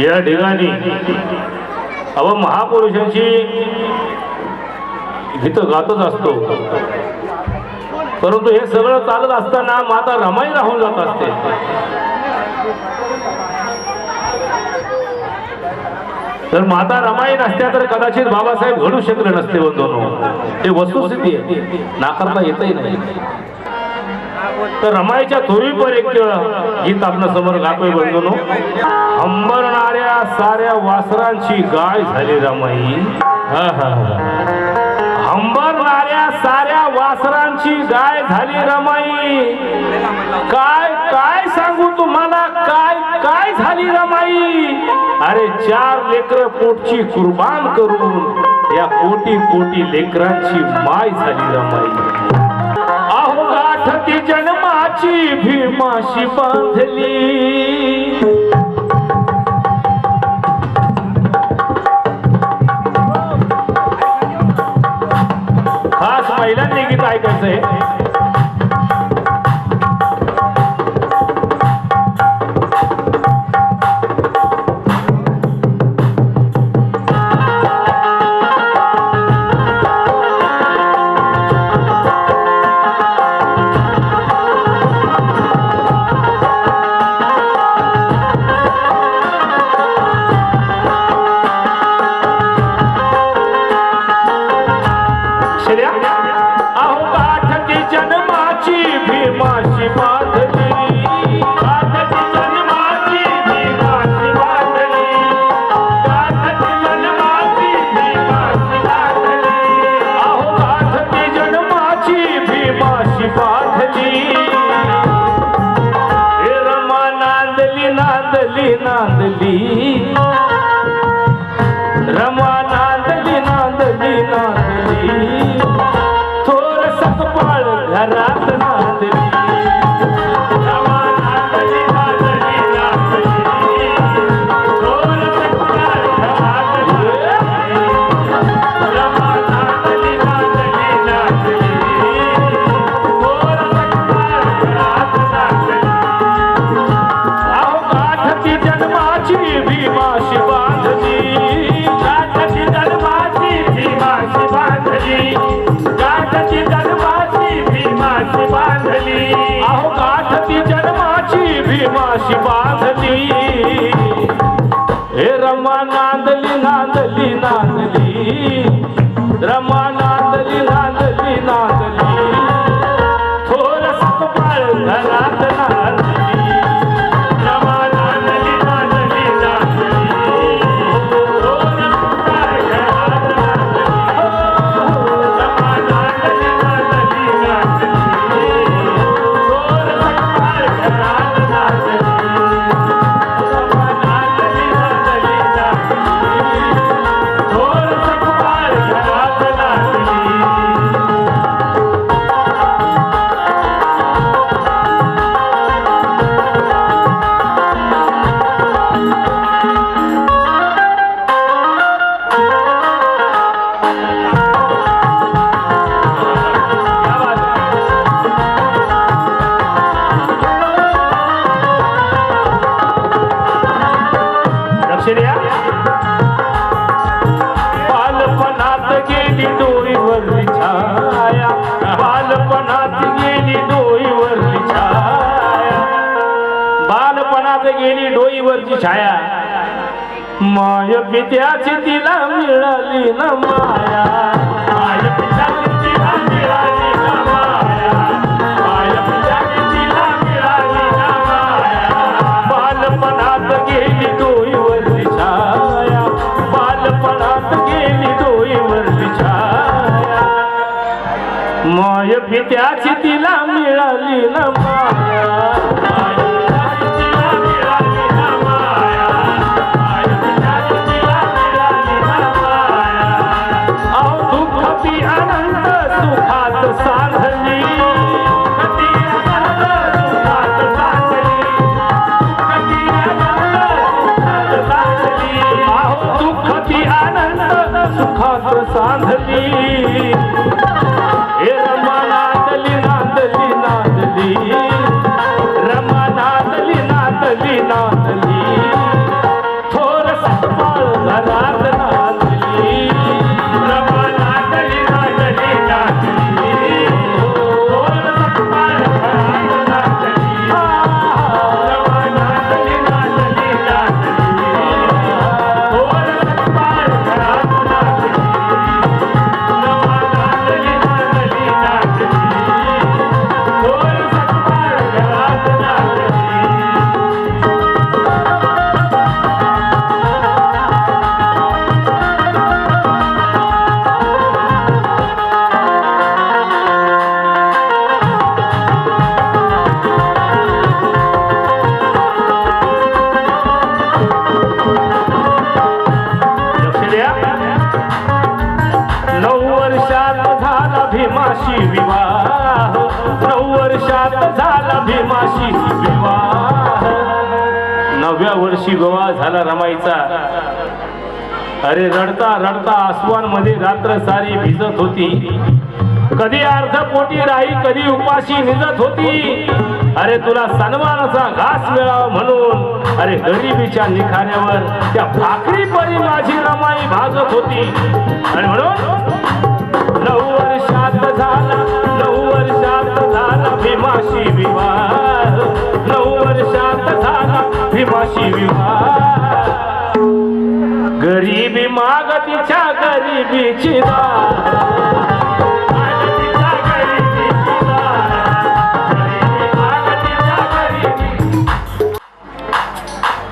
या ठिकाणी अव महापुरुषांची गीतं गातच असतो. परंतु हे सगळं चालत असताना माता रमाई राहून जात असते. तर माता रमाई नसत्या तर कदाचित बाबासाहेब घडू शकले नसते बंधूनो हे वस्तुस्थिती आहे. नाकारता येतही नाही. तर रमाईच्या थोरीवर एक गीत आपल्यासमोर गातोय बंधूनो. अंबरणाऱ्या साऱ्या वासरांची गाय झाली रमाई. अंबरणाऱ्या साऱ्या वासरांची गाय झाली रमाई. काय काय सांगू तुम्हाला? काय काय झाली रमाई? अरे चार लेकर पोटची कुर्बान करून या कोटी कोटी लेकरांची माय झाली रमाई. अहो गाठ ती जन्माची भीमाशी बांधली. खास पहिल्यांदा गीत ऐकायचंय नांदली भीमाशी बांधली हे रमा नांदली नांदली नांदली रमा गेली डोईवरची छाया. माय पित्याची तिला मिळाली ना माया. माय पित्याची तिला मिळाली न माया. माय पित्याची तिला मिळाली ना माया. સાંધવી नऊ झाला भीमाशी. विवाह. नवव्या वर्षी विवाह झाला रमाईचा. अरे रडता रडता आसमानमध्ये रात्र सारी भिजत होती. कधी अर्ध पोटी राही कधी उपाशी निजत होती. अरे तुला सन्मानाचा घास मिळावा म्हणून. अरे गरिबीच्या निखाऱ्यावर त्या भाकरी परी माझी रमाई भाजत होती. आणि म्हणून नऊ वर्षात झाला नऊ वर्ष विवाह. नऊ वर्षात झाला भीमाशी विवाह. गरीबी मागतीच्या गरीबीची गरीबीची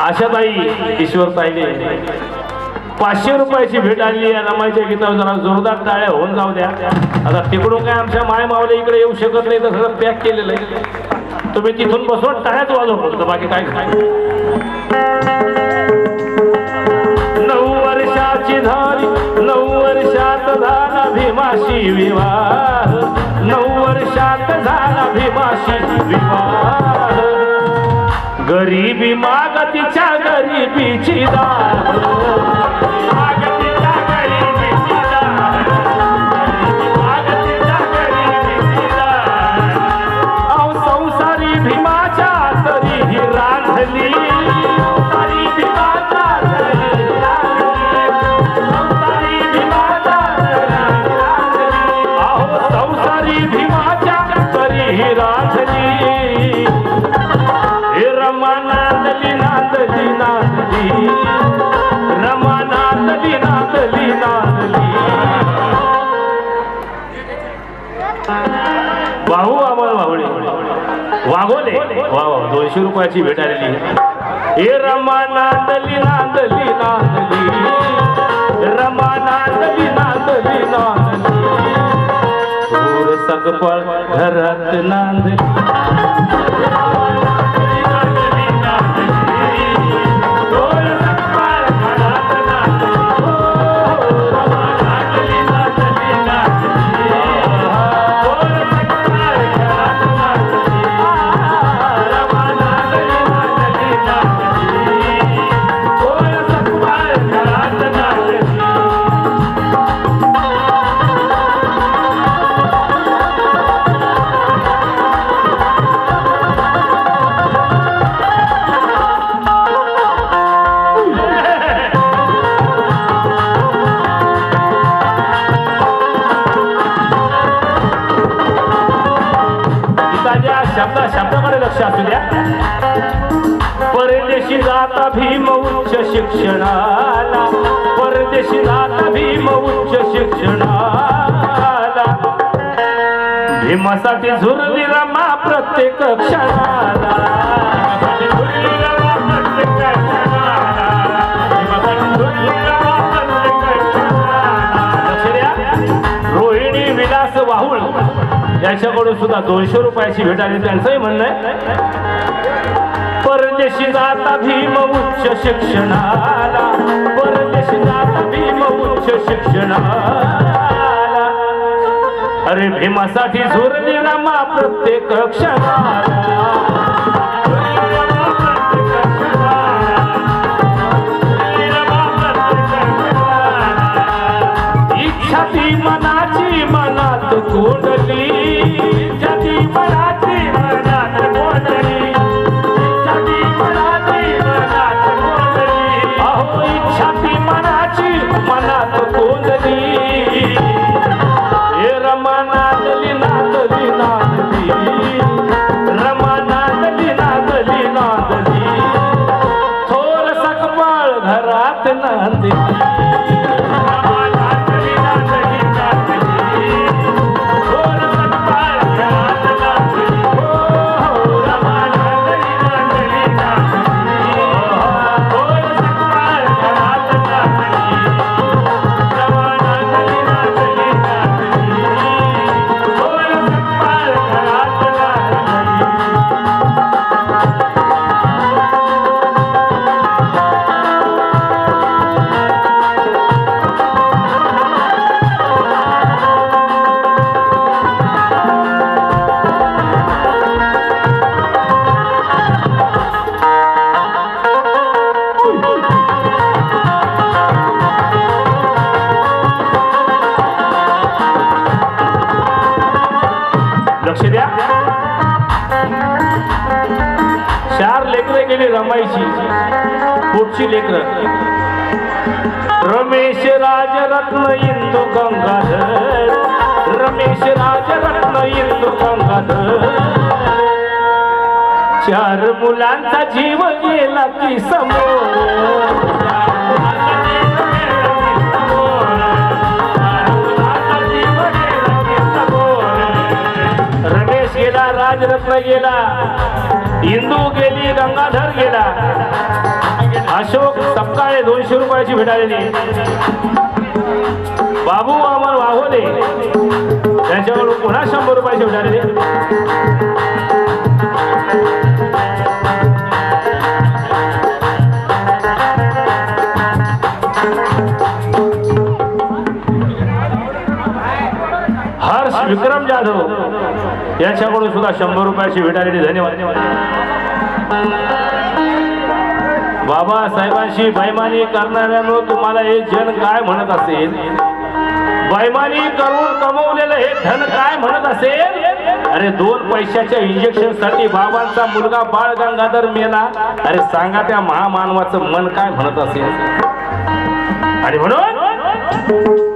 आशाताई ईश्वर पाहिले पाचशे रुपयाची भेट आणली या रमाईच्या गीतावर जरा जोरदार टाळ्या होऊन जाऊ द्या. आता तिकडून काय आमच्या माय मावले इकडे येऊ शकत नाही तर सगळं पॅक केलेलं आहे. तुम्ही तिथून बसून टाळ्याच वाजव फक्त बाकी काय काय नऊ वर्षाची झाली नऊ वर्षात झाला भीमाशी विवाह. नऊ वर्षात झाला भीमाशी विवाह. गरीबी मागतीच्या गरीबीची दाद दोनशे रुपयाची भेट आलेली हे रमा नांदली नांदली. नांदली रमा नांदली नांदली. नांदली दूर घरात नांदली. परदेशी जाता भीम उच्च शिक्षणाला. परदेशी जाता भीम उच्च शिक्षणाला. भीमासाठी झुरली रमा प्रत्येक क्षणाला. प्रत्येक रोहिणी वाहुळ. यांच्याकडून सुद्धा दोनशे रुपयाची भेट आली. त्यांचंही म्हणणं आहे. परदेशी जाता भीम उच्च शिक्षणाला. परदेशी जाता भीम उच्च शिक्षणाला. अरे भीमासाठी झुरली रमा प्रत्येक क्षणाला प्रत्येक क्षणाला. इच्छा ती मनाची मनात कोंडली. इच्छा ती मनाची जमायची पुढची लेकर. रमेश राजरत्न इंदू गंगाधर. रमेश राजरत्न इंदू गंगाधर. चार मुलांचा जीव गेला की समोर. रमेश गेला राजरत्न गेला. इंदू गेली गंगाधर गेला. अशोक सपकाळे दोनशे रुपयाची भेटालेली बाबू अमर वाघोले त्यांच्याकडून पुन्हा शंभर रुपयाची भेटालेली हर्ष विक्रम जाधव यांच्याकडून सुद्धा शंभर रुपयाची भेटालेली धन्यवाद. बाबासाहेबांशी बैमानी करणाऱ्यानं तुम्हाला हे जन काय म्हणत असेल? बैमानी करून कमवलेलं हे धन काय म्हणत असेल? अरे दोन पैशाच्या इंजेक्शनसाठी बाबांचा मुलगा बाळ गंगाधर मेला. अरे सांगा त्या महामानवाचं मन काय म्हणत असेल? आणि म्हणून?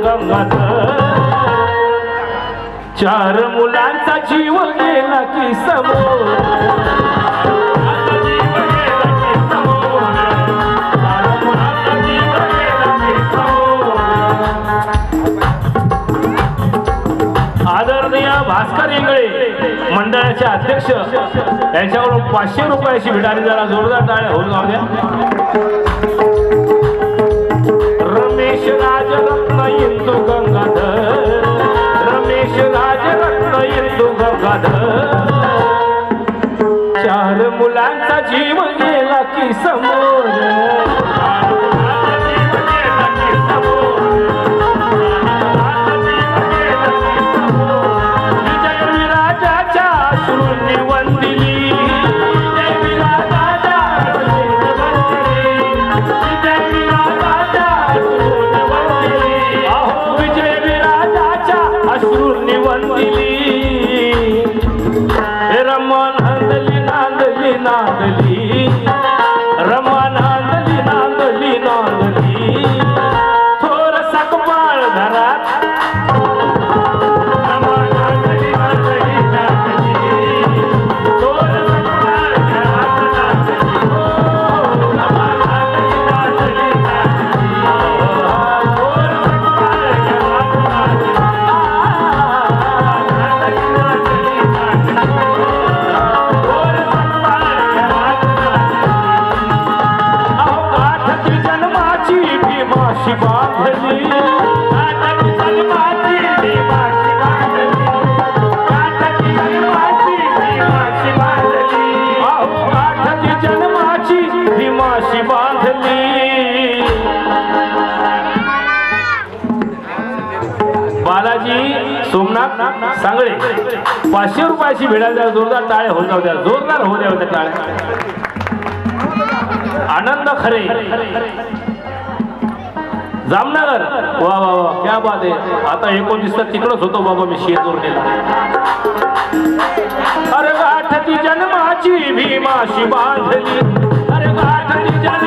इंदू चार मुलांचा जीव गेला की समोर. भास्कर इंगळे मंडळाचे अध्यक्ष यांच्याकडून पाचशे रुपयाची भिडारी जरा जोरदार टाळ्या होऊन जाऊ द्या. रमेश राजरत्न इंदू गंगाधर। रमेश राजरत्न इंदू गंगाधर। चार मुलांचा जीव गेला की समोर। सोमनाथ सांगळे. पाचशे रुपयाची भेटायला द्या जोरदार टाळ्या होऊ जाऊ द्या. जोरदार होऊ द्या होत्या टाळ्या आनंद खरे. जामनगर. वा वा वा. क्या बात आहे. आता एकोणतीसला तिकडच होतो बाबा मी शेतूर अरे गाठती जन्माची भीमाशी बांधली. अरे गाठती जन्माची